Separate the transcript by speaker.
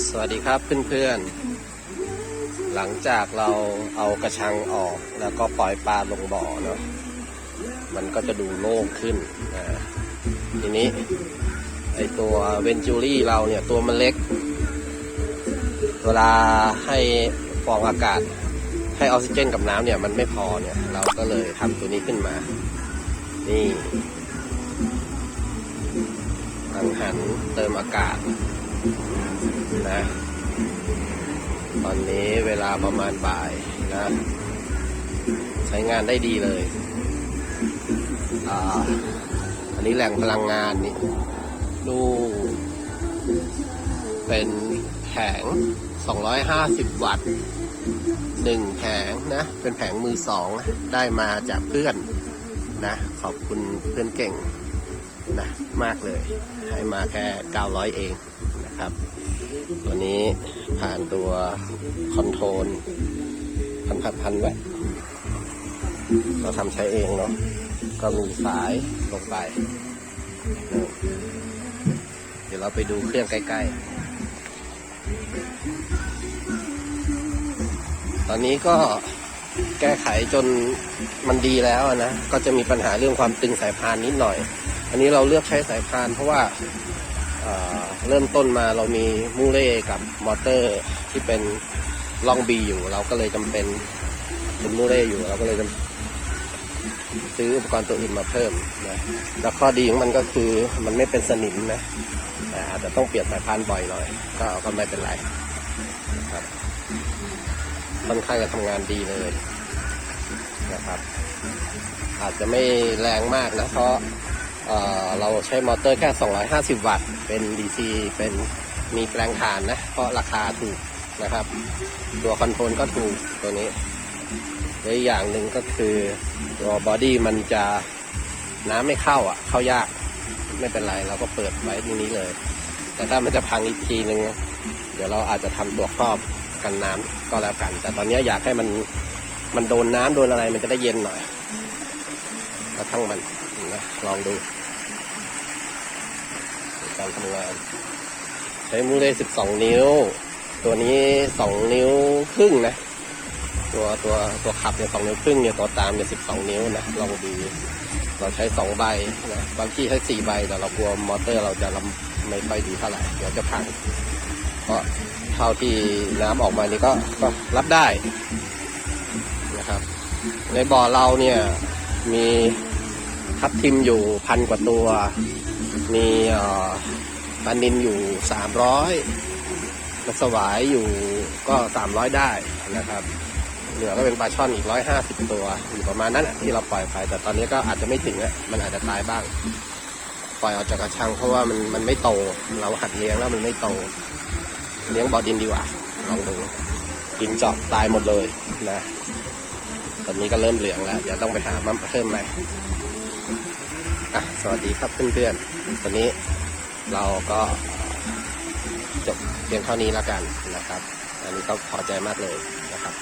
Speaker 1: สวัสดีครับเพื่อนๆ หลังจากเราเอากระชังออกแล้วก็ปล่อยปลาลงบ่อเนาะ มันก็จะดูโล่งขึ้นนะทีนี้ไอตัวเวนจูรี่เราเนี่ยตัวมันเล็ก เวลาให้ฟองอากาศให้ออกซิเจนกับน้ำเนี่ยมันไม่พอเนี่ย เราก็เลยทำตัวนี้ขึ้นมา นี่กังหันเติมอากาศ นะ ตอนนี้เวลาประมาณบ่ายนะ ใช้งานได้ดีเลยอ่าอันนี้แหล่งพลังงานนี่ดูเป็นแผง 250 วัตต์หนึ่งแผงนะ เป็นแผงมือสองได้มาจากเพื่อนนะ ขอบคุณเพื่อนเก่งนะมากเลย ให้มาแค่ 900 เอง นะครับ ตัวนี้ผ่านตัวคอนโทรลพันพันพันไว้เราทำใช้เองเนาะก็มีสายลงไป เดี๋ยวเราไปดูเครื่องใกล้ ๆ ตอนนี้ก็แก้ไขจนมันดีแล้วนะ ก็จะมีปัญหาเรื่องความตึงสายพานนิดหน่อย อันนี้เราเลือกใช้สายพานเพราะว่า เริ่มต้นมาเรามีมูเล่กับมอเตอร์ที่เป็นล่องบีอยู่ เราก็เลยจำเป็นเป็นมูเล่อยู่ เราก็เลยจำซื้ออุปกรณ์ตัวอื่นมาเพิ่มนะแล้วข้อดีของมันก็คือมันไม่เป็นสนิมนะแต่อาจจะต้องเปลี่ยนสายพานบ่อยหน่อย ก็ก็ไม่เป็นไรครับค่อนข้างจะทำงานดีเลยนะครับ อาจจะไม่แรงมากนะเพราะ เเราใช้มอเตอร์แค่ 250 วัตต์ เป็น DC เป็นมีแปลงถ่านนะ เพราะราคาถูกนะครับ ตัวคอนโทรลก็ถูกตัวนี้และอย่างหนึ่งก็คือตัวบอดี้มันจะน้ำไม่เข้าอะ เข้ายาก ไม่เป็นไรเราก็เปิดไว้ที่นี้เลย แต่ถ้ามันจะพังอีกทีหนึ่งเดี๋ยวเราอาจจะทำตัวครอบกันน้ำก็แล้วกัน แต่ตอนนี้อยากให้มันมันโดนน้ำโดนอะไรมันจะได้เย็นหน่อยกระทั่งมัน นะลองดูการทำงาน ใช้มูเล่12 นิ้ว ตัวนี้ 2 นิ้วครึ่งนะ ตัวตัวตัวขับเนี่ย2นิ้วครึ่งเนี่ยตัวตามเนี่ย12 นิ้วนะลองดูเราใช้ 2 ใบนะบางที่ใช้ 4 ใบแต่เรากลัวมอเตอร์เราจะลำไม่ค่อยดีเท่าไหร่เดี๋ยวจะพังเพราะเท่าที่น้ำออกมานี่ก็ก็รับได้นะครับ ในบ่อเราเนี่ยมี ทับทิมอยู่พันกว่าตัว มีปลานินอยู่สามร้อยปลาสวายอยู่ก็สามร้อยได้นะครับเหลือก็เป็นปลาช่อนอีกร้อยห้าสิบตัวอยู่ประมาณนั้นที่เราปล่อยไป แต่ตอนนี้ก็อาจจะไม่ถึงอะมันอาจจะตายบ้าง ปล่อยออกจากกระชังเพราะว่ามันมันไม่โตเราหัดเลี้ยงแล้วมันไม่โต เลี้ยงบ่อดินดีกว่าลองดูกินจาะตายหมดเลยนะตอนนี้ก็เริ่มเหลืองแล้วเดี๋ยวต้องไปหามาเพิ่มใหม่อะ สวัสดีครับเพื่อนๆวันนี้เราก็จบเพียงเท่านี้แล้วกันนะครับ อันนี้ก็พอใจมากเลยนะครับ